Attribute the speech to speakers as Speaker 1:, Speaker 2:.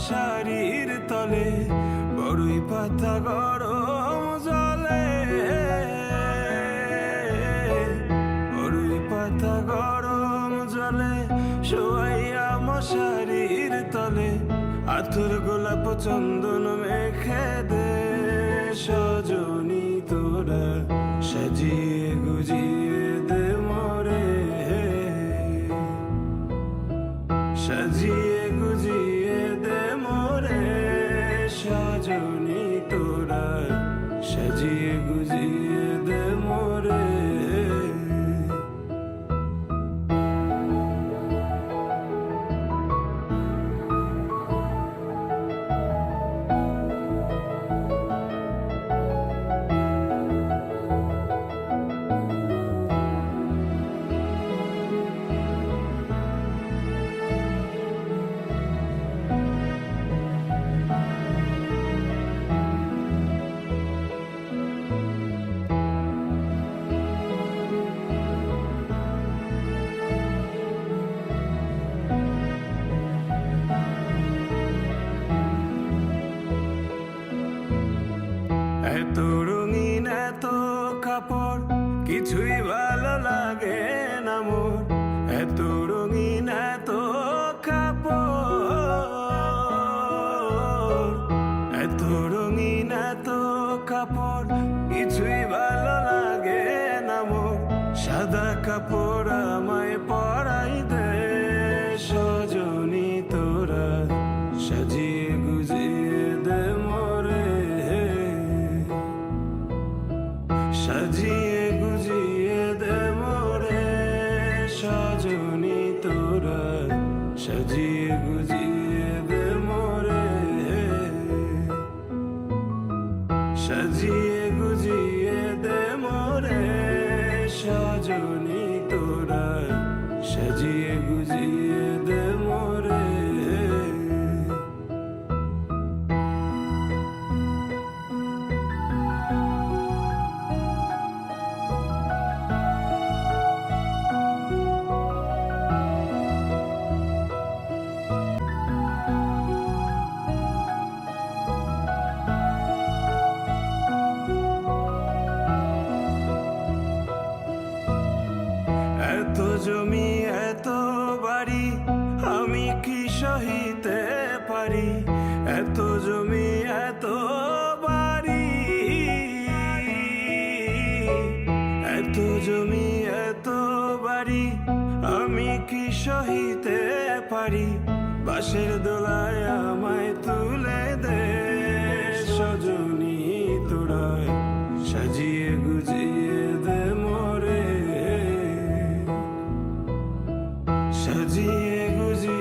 Speaker 1: মশারির তলে বড়ই পাতা গরম জলে। বড়ই পাতা গরম জলে শোয়াইয়া মশারির তলে আতুর গোলাপ চন্দন মেখে দে সজনী কাপড় আমায় দে, সজনী তোরা গুজিয়ে দে সাজিয়ে গুজিয়ে দে তোরা গুজিয়ে দে মোরে। সাজিয়ে গুজিয়ে দে মোরে, সজনী সাজিয়ে গুজিয়ে বাসের দোলায় আমায় তুলে দে সজনী তোড়ায় সাজিয়ে গুজিয়ে দে মরে। সাজিয়ে গুজিয়ে